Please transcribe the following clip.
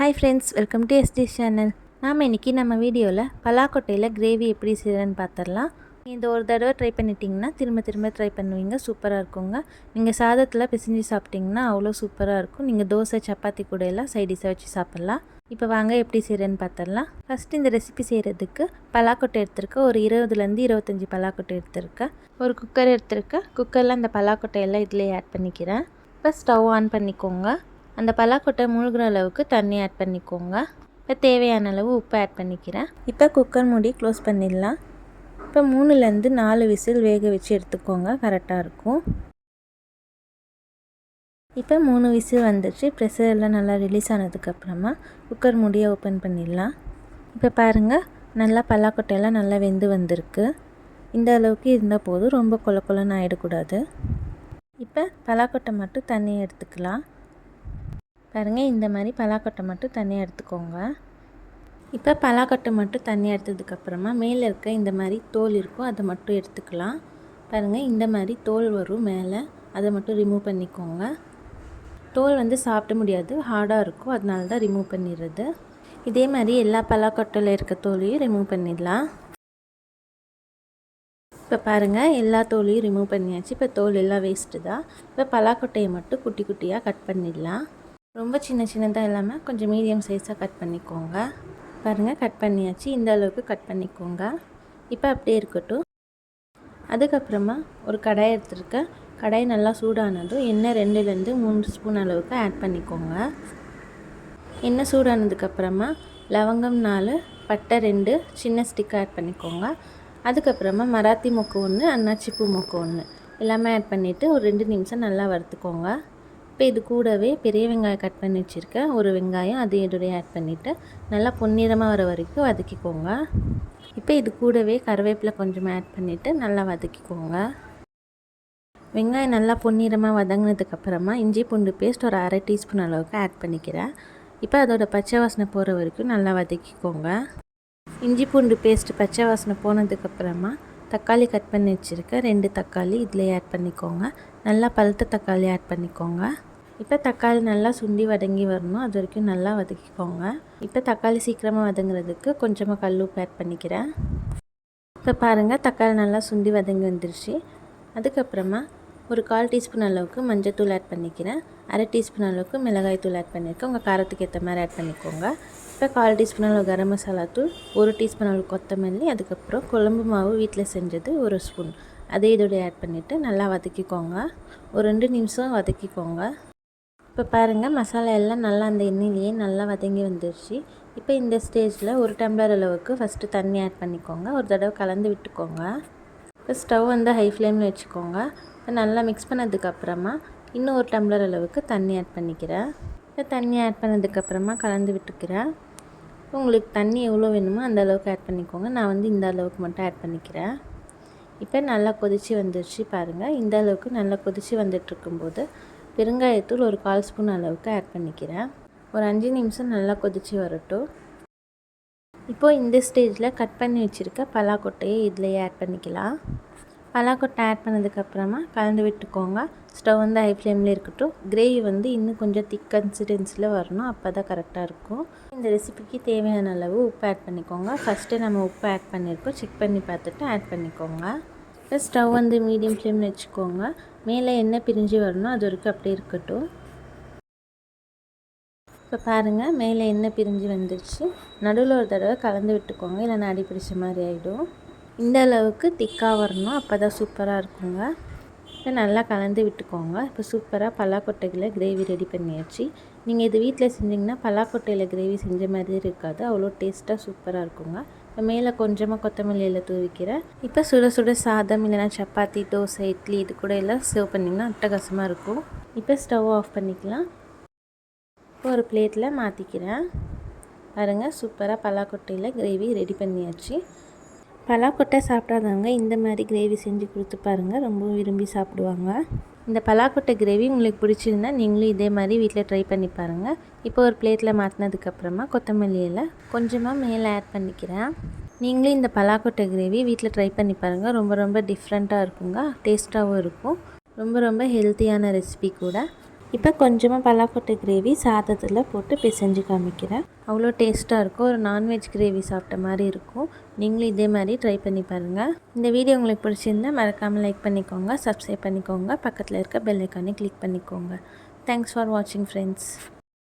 Hi friends welcome to SD channel நாம் இன்றைக்கி நம்ம வீடியோவில் பலாக்கொட்டையில் கிரேவி எப்படி செய்கிறேன்னு பார்த்துடலாம். இந்த ஒரு தடவை ட்ரை பண்ணிட்டீங்கன்னா திரும்ப திரும்ப ட்ரை பண்ணுவீங்க சூப்பராக இருக்குங்க. நீங்கள் சாதத்தில் பிசைஞ்சு சாப்பிட்டிங்கன்னா அவ்வளோ சூப்பராக இருக்கும். நீங்கள் தோசை சப்பாத்தி கூட எல்லாம் சைடிஷாக வச்சு சாப்பிட்லாம். இப்போ வாங்க எப்படி செய்கிறேன்னு பார்த்துடலாம். ஃபஸ்ட்டு இந்த ரெசிபி செய்கிறதுக்கு பலாக்கொட்டை எடுத்திருக்கேன் ஒரு இருபதுலேருந்து இருபத்தஞ்சி பலாக்கொட்டை எடுத்திருக்கேன் ஒரு குக்கர் எடுத்திருக்கேன் குக்கரில் அந்த பலாக்கொட்டையெல்லாம் இதிலே ஆட் பண்ணிக்கிறேன். இப்போ ஸ்டவ் ஆன் பண்ணிக்கோங்க. அந்த பலாக்கொட்டை மூழ்கிற அளவுக்கு தண்ணி ஆட் பண்ணிக்கோங்க. இப்போ தேவையான அளவு உப்பு ஆட் பண்ணிக்கிறேன். இப்போ குக்கர் மூடி க்ளோஸ் பண்ணிடலாம். இப்போ மூணுலேருந்து நாலு விசில் வேக வச்சு எடுத்துக்கோங்க. கரெக்டாக இருக்கும். இப்போ மூணு விசில் வந்துச்சு. ப்ரெஷர் எல்லாம் நல்லா ரிலீஸ் ஆனதுக்கப்புறமா குக்கர் மூடியை ஓப்பன் பண்ணிடலாம். இப்போ பாருங்கள் நல்லா பல்லாக்கொட்டையெல்லாம் நல்லா வெந்து வந்திருக்கு. இந்த அளவுக்கு இருந்தால் போதும். ரொம்ப கொல கொலன்னு ஆகிடக்கூடாது இப்போ பலாக்கொட்டை மட்டும் தண்ணி எடுத்துக்கலாம். பாருங்கள் இந்த மாதிரி பலாக்கொட்டை மட்டும் தனியாக எடுத்துக்கோங்க. இப்போ பலாக்கொட்டை மட்டும் தண்ணி எடுத்ததுக்கப்புறமா மேலே இருக்க இந்த மாதிரி தோல் இருக்கும் அதை மட்டும் எடுத்துக்கலாம். பாருங்கள் இந்த மாதிரி தோல் வரும் மேலே அதை மட்டும் ரிமூவ் பண்ணிக்கோங்க. தோல் வந்து சாப்பிட முடியாது ஹார்டாக இருக்கும் அதனால தான் ரிமூவ் பண்ணிடுறது. இதே மாதிரி எல்லா பலாக்கொட்டையில் இருக்க தோலையும் ரிமூவ் பண்ணிடலாம். இப்போ பாருங்கள் எல்லா தோலையும் ரிமூவ் பண்ணியாச்சு இப்போ தோல் எல்லாம் வேஸ்ட்டு தான். இப்போ பலாக்கொட்டையை மட்டும் குட்டி குட்டியாக கட் பண்ணிடலாம். ரொம்ப சின்ன சின்னதாக இல்லாமல் கொஞ்சம் மீடியம் சைஸாக கட் பண்ணிக்கோங்க. பாருங்கள் கட் பண்ணியாச்சு. இந்த அளவுக்கு கட் பண்ணிக்கோங்க. இப்போ அப்படியே இருக்கட்டும். அதுக்கப்புறமா ஒரு கடாய் எடுத்துருக்கேன். கடாய் நல்லா சூடானதும் எண்ணெய் ரெண்டுலேருந்து மூணு ஸ்பூன் அளவுக்கு ஆட் பண்ணிக்கோங்க. எண்ணெய் சூடானதுக்கப்புறமா லவங்கம் நாலு பட்டை ரெண்டு சின்ன ஸ்டிக் ஆட் பண்ணிக்கோங்க. அதுக்கப்புறமா மராத்தி மொக்கு ஒன்று அன்னாச்சிப்பூ மொக்கு ஒன்று எல்லாமே ஆட் பண்ணிவிட்டு ஒரு ரெண்டு நிமிஷம் நல்லா வறுத்துக்கோங்க. இப்போ இது கூடவே பெரிய வெங்காயம் கட் பண்ணி வச்சுருக்கேன். ஒரு வெங்காயம் அது இதோடய ஆட் பண்ணிவிட்டு நல்லா பொன்னிறமாக வர வரைக்கும் வதக்கிக்கோங்க. இப்போ இது கூடவே கருவேப்பிலை கொஞ்சம் ஆட் பண்ணிவிட்டு நல்லா வதக்கிக்கோங்க. வெங்காயம் நல்லா பொன்னிறமாக வதங்கினதுக்கப்புறமா இஞ்சி பூண்டு பேஸ்ட் ஒரு அரை டீஸ்பூன் அளவுக்கு ஆட் பண்ணிக்கிறேன். இப்போ அதோட பச்சை வாசனை போகிற வரைக்கும் நல்லா வதக்கிக்கோங்க. இஞ்சி பூண்டு பேஸ்ட்டு பச்சை வாசனை போனதுக்கப்புறமா தக்காளி கட் பண்ணி வச்சுருக்கேன் ரெண்டு தக்காளி இதில் ஆட் பண்ணிக்கோங்க. நல்லா பழுத்த தக்காளி ஆட் பண்ணிக்கோங்க. இப்போ தக்காளி நல்லா சுண்டி வதங்கி வரணும். அது வரைக்கும் நல்லா வதக்கிக்கோங்க. இப்போ தக்காளி சீக்கிரமாக வதங்குறதுக்கு கொஞ்சமாக கல் உப்பு ஆட் பண்ணிக்கிறேன். இப்போ பாருங்கள் தக்காளி நல்லா சுண்டி வதங்கி வந்துருச்சு. அதுக்கப்புறமா ஒரு கால் டீஸ்பூன் அளவுக்கு மஞ்சள் ஆட் பண்ணிக்கிறேன். அரை டீஸ்பூன் அளவுக்கு மிளகாய் தூள் ஆட் பண்ணியிருக்கேன். உங்கள் காரத்துக்கு ஏற்ற மாதிரி ஆட் பண்ணிக்கோங்க. இப்போ கால் டீஸ்பூன் அளவு கரம் மசாலா தூள் ஒரு டீஸ்பூன் அளவு கொத்தமல்லி அதுக்கப்புறம் குழம்பு மாவு வீட்டில் செஞ்சது ஒரு ஸ்பூன். அதே இதோடய ஆட் பண்ணிவிட்டு நல்லா வதக்கிக்கோங்க. ஒரு ரெண்டு நிமிஷம் வதக்கிக்கோங்க. இப்போ பாருங்கள் மசாலா எல்லாம் நல்லா அந்த எண்ணெயிலேயே நல்லா வதங்கி வந்துருச்சு. இப்போ இந்த ஸ்டேஜில் ஒரு டம்ளர் அளவுக்கு ஃபஸ்ட்டு தண்ணி ஆட் பண்ணிக்கோங்க. ஒரு தடவை கலந்து விட்டுக்கோங்க. இப்போ ஸ்டவ் வந்து ஹை ஃப்ளேமில் வச்சுக்கோங்க. இப்போ நல்லா மிக்ஸ் பண்ணதுக்கப்புறமா இன்னும் ஒரு டம்ளர் அளவுக்கு தண்ணி ஆட் பண்ணிக்கிறேன். இப்போ தண்ணி ஆட் பண்ணதுக்கப்புறமா கலந்து விட்டுக்கிறேன். உங்களுக்கு தண்ணி எவ்வளோ வேணுமோ அந்த அளவுக்கு ஆட் பண்ணிக்கோங்க. நான் வந்து இந்த அளவுக்கு மட்டும் ஆட் பண்ணிக்கிறேன். இப்போ நல்லா கொதித்து வந்துருச்சு பாருங்கள் இந்த அளவுக்கு நல்லா கொதித்து வந்துட்டுருக்கும்போது பெருங்காயத்தூள் ஒரு கால் ஸ்பூன் அளவுக்கு ஆட் பண்ணிக்கிறேன். ஒரு அஞ்சு நிமிஷம் நல்லா கொதித்து வரட்டும். இப்போது இந்த ஸ்டேஜில் கட் பண்ணி வச்சுருக்க பலாக்கொட்டையை இதிலேயே ஆட் பண்ணிக்கலாம். பலாக்கொட்டை ஆட் பண்ணதுக்கப்புறமா கலந்து விட்டுக்கோங்க. ஸ்டவ் வந்து ஹை ஃப்ளேமில் இருக்கட்டும். கிரேவி வந்து இன்னும் கொஞ்சம் திக் கன்சிஸ்டன்சியில் வரணும். அப்போ தான் கரெக்டாக இருக்கும். இந்த ரெசிபிக்கு தேவையான அளவு உப்பு ஆட் பண்ணிக்கோங்க. ஃபஸ்ட்டு நம்ம உப்பு ஆட் பண்ணியிருக்கோம் செக் பண்ணி பார்த்துட்டு ஆட் பண்ணிக்கோங்க. இப்போ ஸ்டவ் வந்து மீடியம் ஃப்ளேமில் வச்சுக்கோங்க. மேலே எண்ணெய் பிரிஞ்சு வரணும் அது வரைக்கும் அப்படியே இருக்கட்டும். இப்போ பாருங்கள் மேலே எண்ணெய் பிரிஞ்சு வந்துருச்சு. நடுவில் ஒரு தடவை கலந்து விட்டுக்கோங்க இல்லைன்னா அடி பிடிச்ச மாதிரி ஆகிடும் இந்த அளவுக்கு திக்காக வரணும் அப்போ தான் சூப்பராக இருக்குங்க. இப்போ நல்லா கலந்து விட்டுக்கோங்க. இப்போ சூப்பராக பல்லாக்கொட்டைகளை கிரேவி ரெடி பண்ணியாச்சு. நீங்கள் இது வீட்டில் செஞ்சிங்கன்னா பல்லாக்கொட்டையில் கிரேவி செஞ்ச மாதிரி இருக்காது. அவ்வளோ டேஸ்ட்டாக சூப்பராக இருக்குங்க. இப்போ மேலே கொஞ்சமாக கொத்தமல்லியில் தூவிக்கிறேன். இப்போ சுட சுட சாதம் இல்லைனா சப்பாத்தி தோசை இட்லி இது கூட எல்லாம் சர்வ் பண்ணிங்கன்னா அட்டகாசமாக இருக்கும். இப்போ ஸ்டவ் ஆஃப் பண்ணிக்கலாம். இப்போ ஒரு பிளேட்டில் மாற்றிக்கிறேன் பாருங்கள் சூப்பராக பல்லாக்கொட்டையில் கிரேவி ரெடி பண்ணியாச்சு. பலாக்கொட்டை சாப்பிடாதவங்க இந்த மாதிரி கிரேவி செஞ்சு கொடுத்து பாருங்கள் ரொம்ப விரும்பி சாப்பிடுவாங்க. இந்த பலாக்கொட்டை கிரேவி உங்களுக்கு பிடிச்சிருந்தா நீங்களும் இதே மாதிரி வீட்டில் ட்ரை பண்ணி பாருங்கள் இப்போ ஒரு பிளேட்டில் மாற்றினதுக்கப்புறமா கொத்தமல்லியில் கொஞ்சமாக மேலே ஆட் பண்ணிக்கிறேன். நீங்களும் இந்த பலாக்கொட்டை கிரேவி வீட்டில் ட்ரை பண்ணி பாருங்கள் ரொம்ப ரொம்ப டிஃப்ரெண்ட்டாக இருக்குங்க. டேஸ்ட்டாகவும் இருக்கும். ரொம்ப ரொம்ப ஹெல்த்தியான ரெசிபி கூட. இப்போ கொஞ்சமாக பலாக்கொட்டை கிரேவி சாதத்தில் போட்டு பிசைஞ்சு காமிக்கிறேன். அவ்வளோ டேஸ்ட்டாக இருக்கும். ஒரு நான்வெஜ் கிரேவி சாப்பிட்ட மாதிரி இருக்கும். நீங்களும் இதே மாதிரி ட்ரை பண்ணி பாருங்கள் இந்த வீடியோ உங்களுக்கு பிடிச்சிருந்தா மறக்காமல் லைக் பண்ணிக்கோங்க சப்ஸ்கிரைப் பண்ணிக்கோங்க. பக்கத்தில் இருக்க பெல் ஐக்கானே கிளிக் பண்ணிக்கோங்க. தேங்க்ஸ் ஃபார் வாட்சிங் ஃப்ரெண்ட்ஸ்